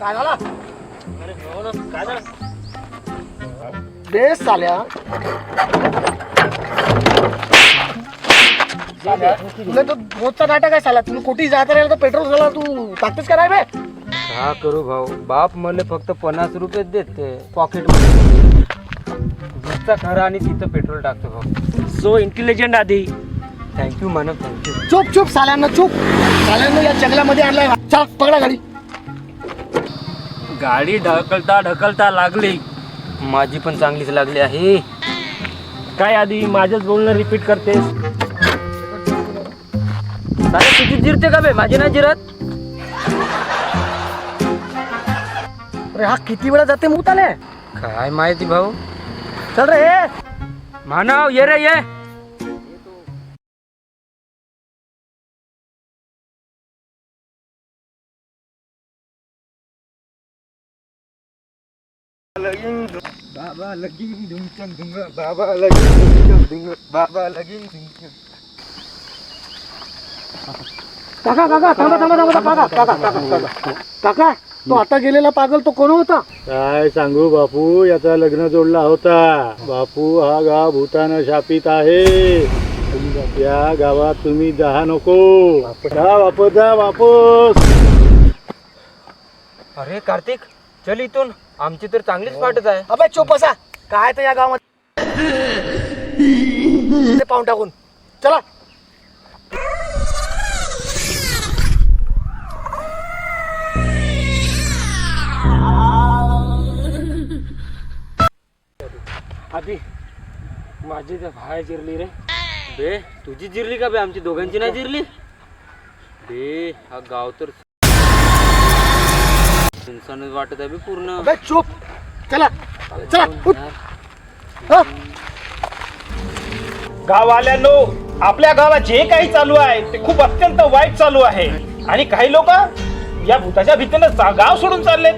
काय झाला? अरे हो ना काय झालं? बेस झाल्या. रोजचा नाटक आहे साला. तुला कुठे जात राहिला तर पेट्रोल झाला तू ताकदच कराय बे? का करू भाऊ? बाप मला फक्त पन्नास रुपये देते पॉकेटमध्ये खरं आणि तिथं पेट्रोल टाकतो भाऊ. सो इंटेलिजंट आधी. थँक्यू म्हणत थँक्यू चुप चुप साल्यांना चूप. साल्यांना या जंगलामध्ये आणलाय. चल पकडा गाडी. गाडी ढकलता ढकलता लागली. माझी पण चांगलीच लागली आहे. काय आधी माझंच बोलणं रिपीट करतेस? सारे तुझी जिरते का बे? माझी नाही जिरत. अरे हा किती वेळा जाते मूत आले काय माहिती भाऊ. चल रे मानव ये रे ये. बाबा लगीन धुमचंग धुंग बाबा लगीन धुमचंग धुंग बाबा लगीन धुमचंग काका काका थांबा थांबा थांबा काका काका काका काका काका तो आता गेलेला पागल तो कोण होता? काय सांगू बापू याचा लग्न जोडला होता. बापू हा गाव भूतानं शापित आहे. या गावात तुम्ही दहा नको. जा वापस जा वापस. अरे कार्तिक चल इथून. आमची तर चांगलीच वाटत आहे. अबे चुप बसा. काय तर या गावामध्ये? पाहून टाकून. चला. आधी माझी तर भाय जिरली रे. बे तुझी जिरली का बे? आमची दोघांची नाही जिरली? बे हा गाव तर वाटत आहे बे पूर्ण. चुप. चला. चला उठ. हा. गाववाल्यांनो आपल्या गावात जे काही चालू आहे ते खूप अत्यंत वाईट चालू आहे. आणि काही लोक या भूताच्या भीतीनं चा- गाव सोडून चाललेत.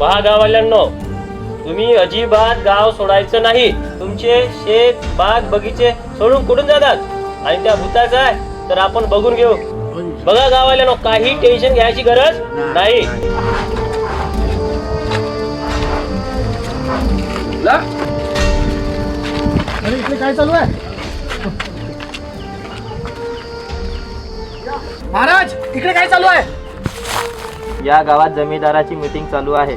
पहा गाववाल्यांनो तुम्ही अजिबात गाव सोडायचं नाही. तुमचे शेत बाग बगीचे सोडून कुठून जातात? आणि त्या भूताचं आहे तर आपण बघून घेऊ. बघा गाववाल्यांनो काही टेन्शन घ्यायची गरज नाही. अरे इकडे काय चालू आहे? महाराज इकडे काय चालू आहे? या गावात जमीनदाराची मीटिंग चालू आहे.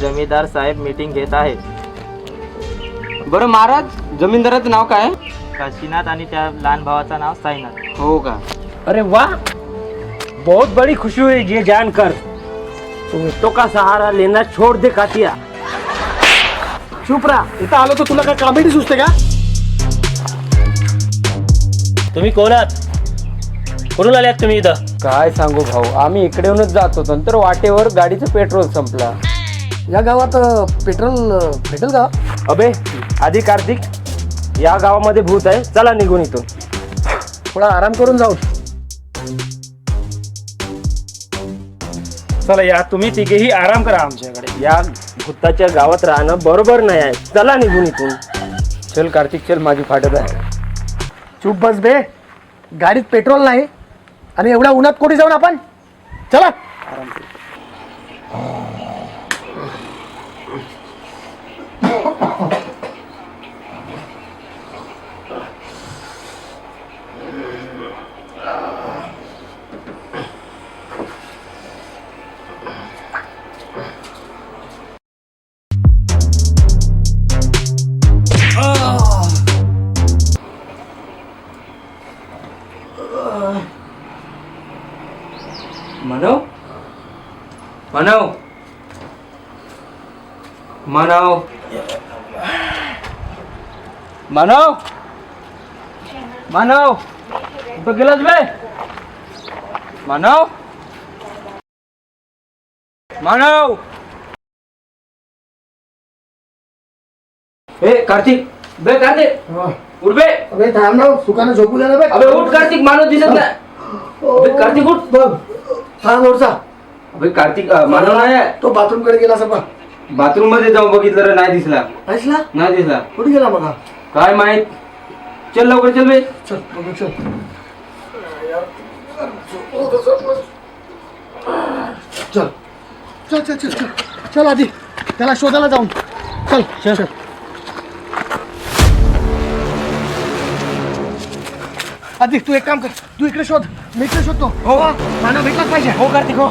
जमीनदार साहेब मीटिंग घेत आहे. बरं महाराज जमीनदाराचं नाव काय? काशीनाथ आणि त्या लहान भावाचं नाव साईनाथ. हो का? अरे वाह बहुत बड़ी खुशी हुई ये जानकर तुम तो का सहारा लेना छोड़ दे कातिया। चुप राहा. इथं आलो तर तुला काय कॉमेडी सुचते का? तुम्ही कोण आहात? कुठून आल्यात तुम्ही इथं? काय सांगू भाऊ आम्ही इकडे येऊनच जात होतो तर वाटेवर गाडीचं पेट्रोल संपला. या गावात अं, पेट्रोल अं, भेटेल का? अबे आधी कार्तिक या गावामध्ये भूत आहे. चला निघून इथून. थोडा आराम करून जाऊ. चला या तुम्ही तिघेही आराम करा आमच्याकडे. या. भूताच्या गावात राहणं बरोबर नाही आहे. चला निघून इथून. चल कार्तिक चल माझी फाटत आहे. चुप बस बे. गाडीत पेट्रोल नाही आणि एवढ्या उन्हात कुठे जाऊन आपण? चला. मानव मानव मानव मानव कुठं गेलास बे मानव मानव ए कार्तिक बे कार्तिक उठ बे अबे थांब ना सुखानं झोपू द्या ना बे अबे उठ कार्तिक मानव दिसत नाही अबे कार्तिक उठ बघ थांब ओरचा अबे कार्तिक अं, मानव नाही आहे. तो बाथरूमकडे गेला असं पण बाथरूममध्ये जाऊन बघितलं रे नाही दिसला. ऐसला नाही दिसला. कुठे गेला मग हा? काय माहीत? चल लवकर चल बे चल बघू चल. चल. चल चल चल चल. चल आधी. त्याला शोधायला जाऊन. चल चल अधिक तू एक काम कर. तू इकडे शोध. मी इकडे शोधतो. हो. मानव भेटलाच पाहिजे. हो कार्तिक हो.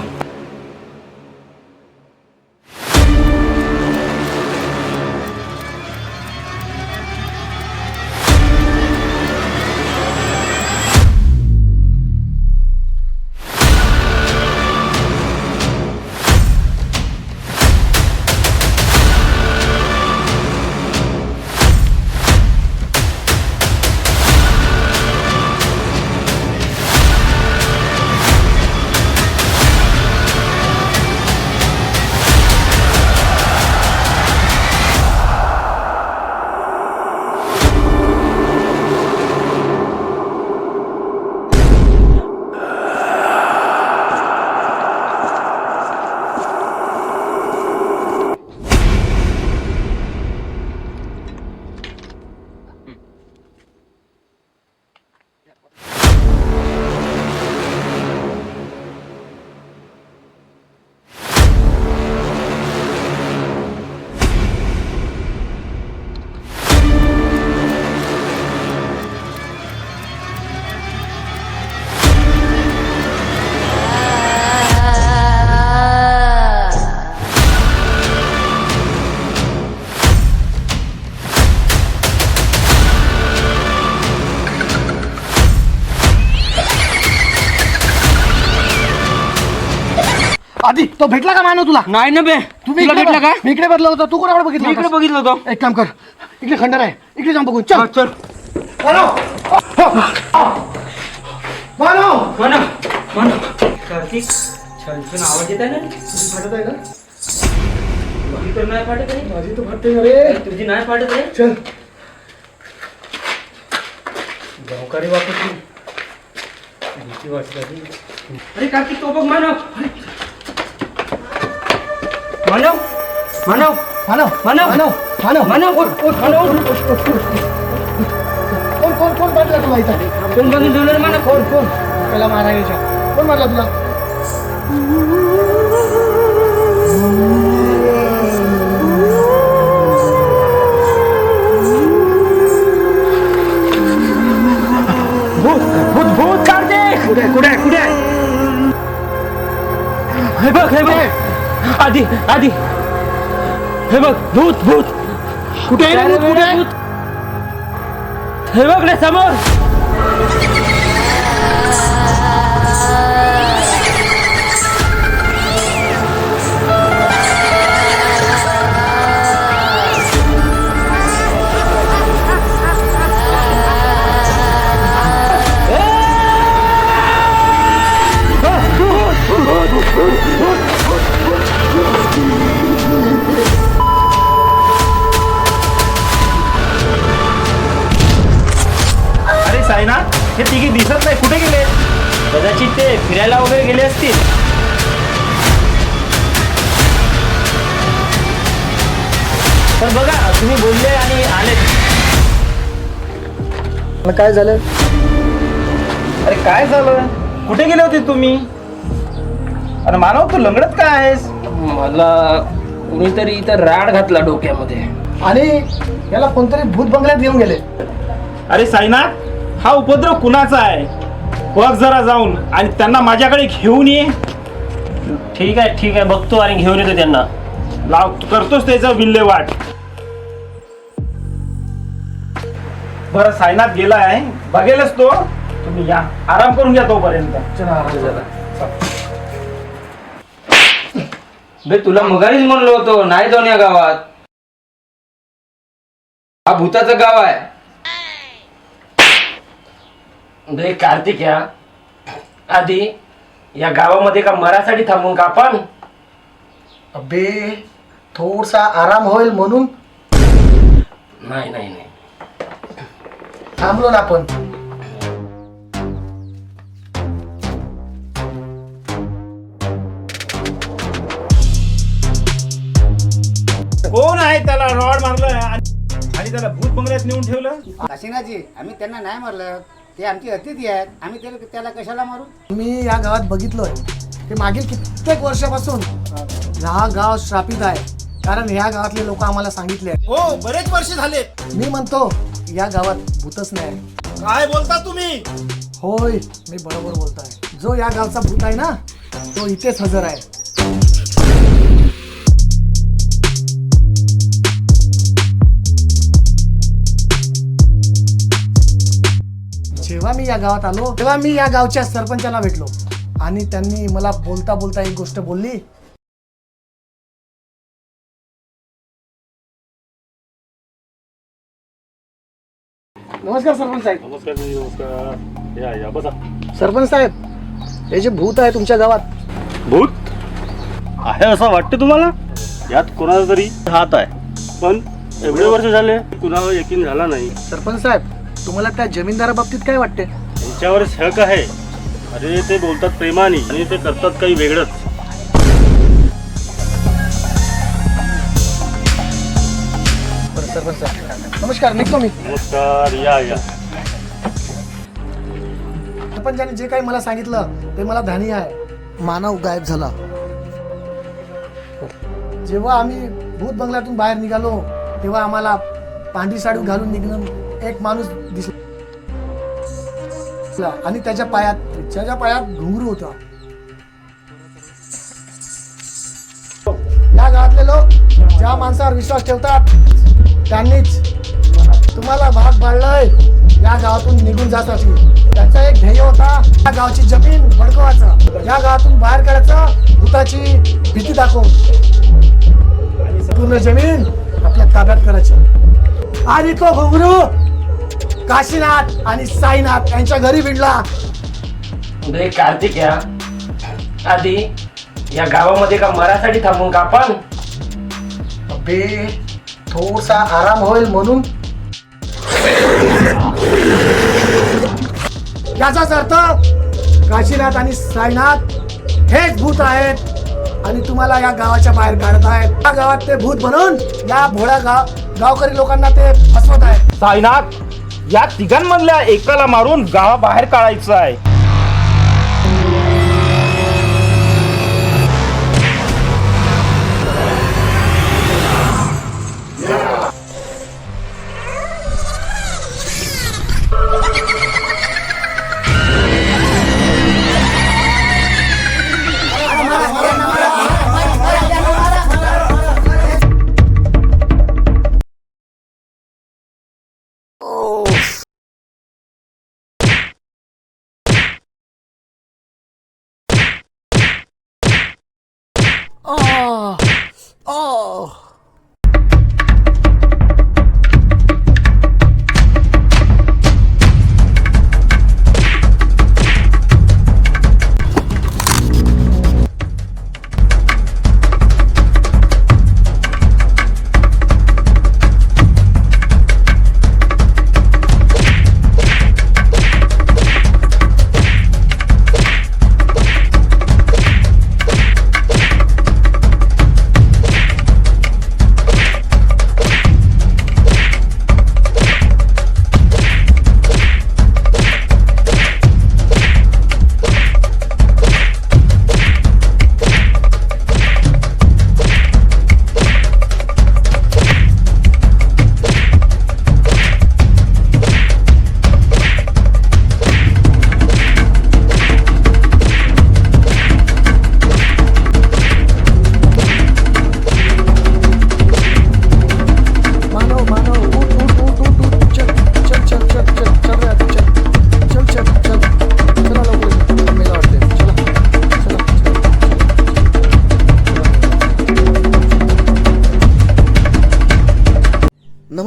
आधी तो भेटला का मानव तुला? नाही ना बे. तुम्ही तुला भेटला. का? मी इकडे बदला होता तू कोणाकडे मी बघितलं इकडे होतास? बघितलं होतं. एक काम कर. इकडे खंडर आहे. इकडे जाऊन बघू चल. चल. मानव! मानव! म्हणा म्हणा कार्तिक छान छान आवाज येत आहे ना? फाटत आहे ना माझी तर नाही फाटत आहे. माझी तर फाटते ना रे. तुझी नाही फाटत आहे? चल. गावकारी वापस भीती वाटत अरे कार्तिक तो बघ मानव. मानव मानव मानव मानव. मानव मानव मानव उठ, उठ, मानव उठ, उठ, उठ, उठ. कोण कोण कोण मारला तुला इथं कोण बघून ठेवलं रे मानव कोण कोण त्याला मारायच्या कोण मारला तुला भूत भूत भूत कार्तिक कुठे कुठे कुठे हे बघ हे बघ आधी आधी हे बघ भूत भूत कुठे आहे रे भूत? कुठे आहे? हे बघ रे समोर हे तिघी दिसत नाही. कुठे गेले? कदाचित ते फिरायला वगैरे गेले असतील. पण बघा तुम्ही बोलले आणि आले. काय झालं? अरे काय झालं? कुठे गेले होते तुम्ही? अरे मानव तू लंगडत काय आहेस? मला कुणीतरी इथं राड घातला डोक्यामध्ये. आणि याला कोणतरी भूत बंगल्यात घेऊन गेले. अरे साईनाथ हा उपद्रव कुणाचा आहे? बघ जरा जाऊन. आणि त्यांना माझ्याकडे घेऊन ये. ठीक आहे ठीक आहे. बघतो आणि घेऊन येतो त्यांना. लाव तू करतोस त्याचा विल्हेवाट. बरं साईनाथ गेला आहे बघेलच तो. तुम्ही या. आराम करून घ्या तोपर्यंत. बे तुला मगारीच म्हणलो होतो नाही जाऊन या गावात. हा भूताचं गाव आहे. बे कार्तिक या. आधी या गावामध्ये का मरासाठी थांबून का आपण? अबे थोडसा आराम होईल म्हणून. नाही नाही नाही. थांबलो ना आपण. कोण आहे त्याला रॉड मारलं? आणि आणि त्याला भूत बंगल्यात नेऊन ठेवलं? काशीनाथजी आम्ही त्यांना नाही मारलं. ते आमचे अतिथी आहेत. आम्ही त्याला त्याला कशाला मारू? मी या गावात बघितलोय. ते मागील कित्येक वर्षापासून हा गाव श्रापित आहे. कारण ह्या गावातले लोक आम्हाला सांगितले आहे. हो बरेच वर्ष झाले. मी म्हणतो या गावात भूतच नाही काय बोलता तुम्ही? होय मी बरोबर बोलतोय. जो या गावचा भूत आहे ना तो इथेच हजर आहे. जेव्हा मी या गावात आलो तेव्हा मी या गावच्या सरपंचाला भेटलो. आणि त्यांनी मला बोलता बोलता एक गोष्ट बोलली. नमस्कार सरपंच साहेब. नमस्कार नमस्कार. या या बसा. सरपंच साहेब हे जे भूत आहे तुमच्या गावात. भूत? आहे असं वाटतं तुम्हाला? यात कोणाचा तरी हात आहे. पण एवढे वर्ष झाले कुणावर यकीन झाला नाही. सरपंच साहेब तुम्हाला त्या जमीनदारा बाबतीत काय वाटते त्यांच्यावर हक आहे. अरे ते बोलतात प्रेमाने. आणि ते करतात काही वेगळंच. बरं सरपंच साहेब नमस्कार निघतो मी. नमस्कार या या. सरपंचाने जे काही मला सांगितलं ते मला धानी आहे. मानव गायब झाला. जेव्हा आम्ही भूत बंगल्यातून बाहेर निघालो तेव्हा आम्हाला पांढरी साडी घालून निघणं एक माणूस दिसला. आणि त्याच्या पायात त्याच्या पायात घुंगरू होता. या गावातले लोक ज्या माणसावर विश्वास ठेवतात त्यांनीच तुम्हाला भाग पाडलाय. या गावातून निघून जासाठी. त्याचा एक ध्येय होता या गावची जमीन भडकवायचं. या गावातून बाहेर काढायचं भूताची भीती दाखवून. पूर्ण जमीन आपल्या ताब्यात करायची. आणि तो घुंगरू काशीनाथ आणि साईनाथ यांच्या घरी भिडला. उदय कार्तिक या. आधी या गावामध्ये का मरासाठी थांबून का आपण? अबे थोडासा आराम होईल म्हणून. याचाच अर्थ काशीनाथ आणि साईनाथ हेच भूत आहेत आणि तुम्हाला या गावाच्या बाहेर काढत आहेत. या गावात ते भूत बनून या भोळ्या गाव गावकरी लोकांना ते फसवत आहेत. साईनाथ या तिघांमधल्या एकाला मारून गावाबाहेर काढायचं आहे. मानव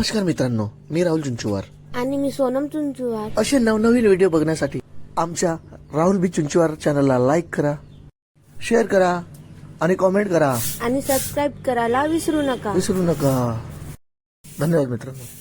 नमस्कार मित्रांनो मी राहुल चुंचुवार. आणि मी सोनम चुंचुवार. असे नवनवीन व्हिडिओ बघण्यासाठी आमच्या राहुल बी चुंचुवार चॅनलला लाईक करा शेअर करा आणि कॉमेंट करा. आणि सबस्क्राईब करायला विसरू नका. विसरू नका. धन्यवाद मित्रांनो.